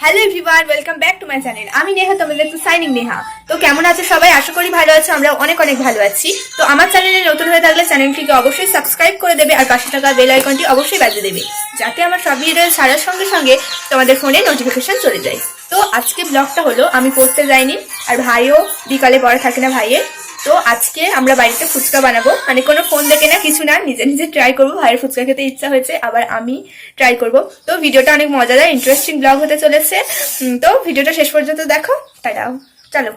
Hello everyone welcome back to my channel আমি নেহা, তোমাদের তো সাইনিং নেহা। তো কেমন আছো সবাই? আশা করি ভালো আছো আমরা অনেক অনেক ভালো আছি। তো আমার চ্যানেলে নতুন হয়ে থাকলে চ্যানেলটিকে অবশ্যই সাবস্ক্রাইব করে দেবে আর পাশে থাকা বেল আইকনটি অবশ্যই বাজিয়ে দেবে, যাতে আমার সব ভিডিও ছাড়ার সঙ্গে সঙ্গে তোমাদের ফোনে নোটিফিকেশন চলে যায়। তো আজকে ব্লগটা হলো, আমি পড়তে যাইনি, আর ভাইও বিকালে পড়া থাকে না ভাইয়ের তো আজকে আমরা বাড়িতে ফুচকা বানাবো। মানে কোনো ফোন দেখে না কিছু না নিজে নিজে ট্রাই করব। ভাইয়ের ফুচকা খেতে ইচ্ছা হয়েছে আবার আমি ট্রাই করব। তো ভিডিওটা অনেক মজাদার ইন্টারেস্টিং ব্লগ হতে চলেছে। তো ভিডিওটা শেষ পর্যন্ত দেখো। টাটাও চলো।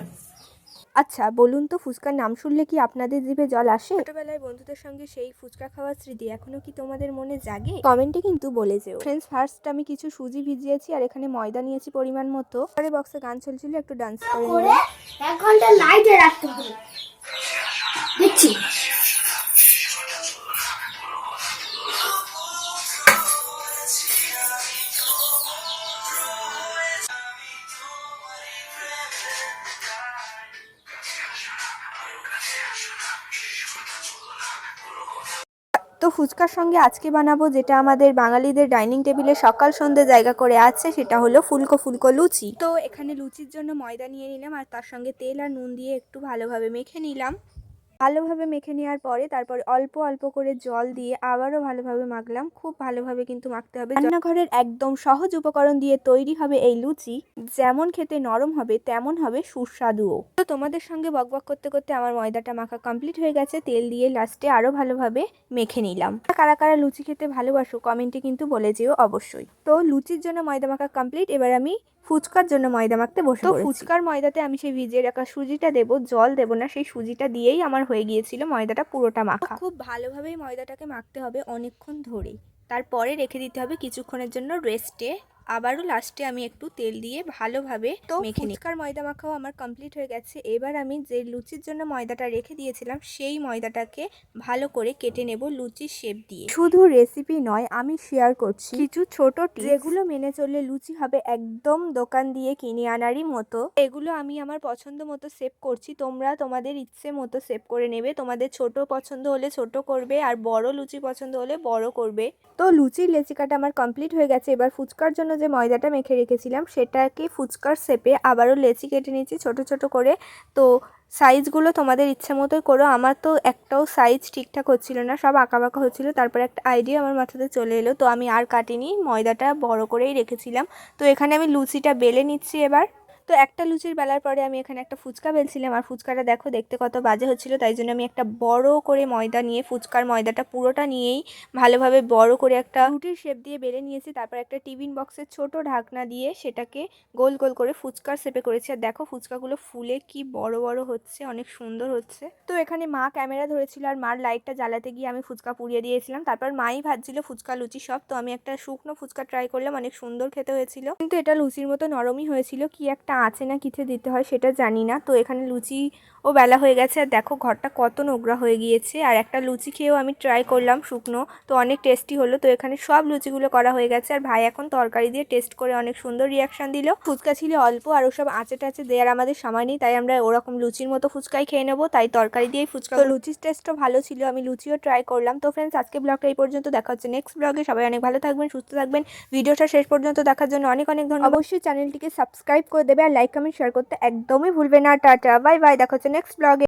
আচ্ছা বলুন তো ফুচকার নাম শুনলে কি আপনাদের জিভে জল আসে? ছোটবেলায় বন্ধুদের সঙ্গে সেই ফুচকা খাওয়ার স্মৃতি এখনও কি তোমাদের মনে জাগে? কমেন্টে কিন্তু বলে যেও। ফ্রেন্ডস ফার্স্ট আমি কিছু সুজি ভিজিয়েছি আর এখানে ময়দা নিয়েছি পরিমাণ মতো। পরে বক্সে গান চলছিল একটু ডান্স করে করে এক ঘণ্টা লাইটে রাখতে হবে। তো ফুচকার সঙ্গে আজকে বানাবো যেটা আমাদের বাঙালিদের ডাইনিং টেবিলে সকাল সন্ধ্যে জায়গা করে আছে, সেটা হলো ফুলকো ফুলকো লুচি। তো এখানে লুচির জন্য ময়দা নিয়ে নিলাম আর তার সঙ্গে তেল আর নুন দিয়ে একটু ভালোভাবে মেখে নিলাম। ভালোভাবে মেখে নেওয়ার পরে তারপর অল্প অল্প করে জল দিয়ে আবারও ভালোভাবে মাখলাম। খুব ভালোভাবে কিন্তু মাখতে হবে। রান্নাঘরের একদম সহজ উপকরণ দিয়ে তৈরি হবে এই লুচি। যেমন খেতে নরম হবে, তেমন হবে সুস্বাদুও। তো তোমাদের সঙ্গে বকবক করতে করতে আমার ময়দাটা মাখা কমপ্লিট হয়ে গেছে। তেল দিয়ে লাস্টে আরও ভালোভাবে মেখে নিলাম। কারা কারা লুচি খেতে ভালোবাসো কমেন্টে কিন্তু বলে যেও অবশ্যই। তো লুচির জন্য ময়দা মাখা কমপ্লিট এবার আমি ফুচকার জন্য ময়দা মাখতে বসে তো ফুচকার ময়দাতে আমি সেই ভিজিয়ে রাখা সুজিটা দেবো জল দেবো না সেই সুজিটা দিয়েই আমার হয়ে গিয়েছিল ময়দাটা পুরোটা মাখা। খুব ভালোভাবেই ময়দাটাকে মাখতে হবে অনেকক্ষণ ধরে তারপরে রেখে দিতে হবে কিছুক্ষণের জন্য রেস্টে আবারও লাস্টে আমি একটু তেল দিয়ে ভালোভাবে তো মেখে নিই। ফুচকার ময়দা মাখাও আমার কমপ্লিট হয়ে গেছে। এবার আমি যে লুচির জন্য ময়দাটা রেখে দিয়েছিলাম সেই ময়দাটাকে ভালো করে কেটে নেব লুচির শেপ দিয়ে। শুধু রেসিপি নয় আমি শেয়ার করছি কিছু ছোট যেগুলো মেনে চললে লুচি হবে একদম দোকান দিয়ে কিনে আনারই মতো। এগুলো আমি আমার পছন্দ মতো সেভ করছি। তোমরা তোমাদের ইচ্ছে মতো সেভ করে নেবে। তোমাদের ছোট পছন্দ হলে ছোট করবে আর বড় লুচি পছন্দ হলে বড় করবে। তো লুচির লেচিকাটা আমার কমপ্লিট হয়ে গেছে। এবার ফুচকার জন্য যে ময়দাটা মেখে রেখেছিলাম, সেটাকে ফুচকার সেপে আবারও লেচি কেটে নিয়েছি ছোট ছোট করে। তো সাইজগুলো তোমাদের ইচ্ছে মতোই করো। আমার তো একটাও সাইজ ঠিকঠাক হচ্ছিল না, সব আঁকাবাঁকা হচ্ছিল। তারপর একটা আইডিয়া আমার মাথাতে চলে এলো। তো আমি আর কাটিনি, ময়দাটা বড় করেই রেখেছিলাম। তো এখানে আমি লুচিটা বেলে নিচ্ছি এবার। তো একটা লুচির বেলার পরে আমি এখানে একটা ফুচকা বেলছিলাম। আর ফুচকাটা দেখো, দেখতে কত বাজে হচ্ছিল, তাই জন্য আমি একটা বড় করে ময়দা নিয়ে, ফুচকার ময়দাটা পুরোটা নিয়েই ভালোভাবে বড় করে একটা রুটির শেপ দিয়ে বেলে নিয়েছি। তারপর একটা টিফিন বক্সের ছোট ঢাকনা দিয়ে সেটাকে গোল গোল করে ফুচকার শেপে করেছি। আর দেখো, ফুচকাগুলো ফুলে কি বড় বড় হচ্ছে, অনেক সুন্দর হচ্ছে। তো এখানে মা ক্যামেরা ধরেছিল, আর মার লাইটটা জ্বালাতে গিয়ে আমি ফুচকা পুড়িয়ে দিয়েছিলাম। তারপর মাই ভাজছিল ফুচকা, লুচি সব। তো আমি একটা শুকনো ফুচকা ট্রাই করলাম, অনেক সুন্দর খেতে হয়েছিল। কিন্তু এটা লুচির মতো নরমই হয়েছিল, কি একটা আছে না কিছে দিতে হয় সেটা জানি না। তো এখানে লুচি ও বেলা হয়ে গেছে। আর দেখো ঘরটা কত নোংরা হয়ে গিয়েছে। আর একটা লুচি খেয়েও আমি ট্রাই করলাম শুকনো। তো অনেক টেস্টি হলো। তো এখানে সব লুচিগুলো করা হয়ে গেছে। আর ভাই এখন তরকারি দিয়ে টেস্ট করে অনেক সুন্দর রিয়াকশান দিল। ফুচকা ছিল অল্প আর ওসব আঁচে টাচে দেওয়ার আমাদের সময় নেই। তাই আমরা ওরকম লুচির মতো ফুচকাই খেয়ে নেব। তাই তরকারি দিয়েই ফুচকা তো লুচির টেস্টও ভালো ছিল। আমি লুচিও ট্রাই করলাম। তো ফ্রেন্ডস আজকে ব্লগটা এই পর্যন্ত। দেখা হচ্ছে নেক্সট ব্লগে সবাই অনেক ভালো থাকবেন সুস্থ থাকবেন। ভিডিওটা শেষ পর্যন্ত দেখার জন্য অনেক অনেক ধন্যবাদ। অবশ্যই চ্যানেলটিকে সাবস্ক্রাইব করে দেবে। লাইক কমেন্ট শেয়ার করতে একদমই ভুলবে না। টাটা বাই বাই দেখা হচ্ছে নেক্সট ব্লগে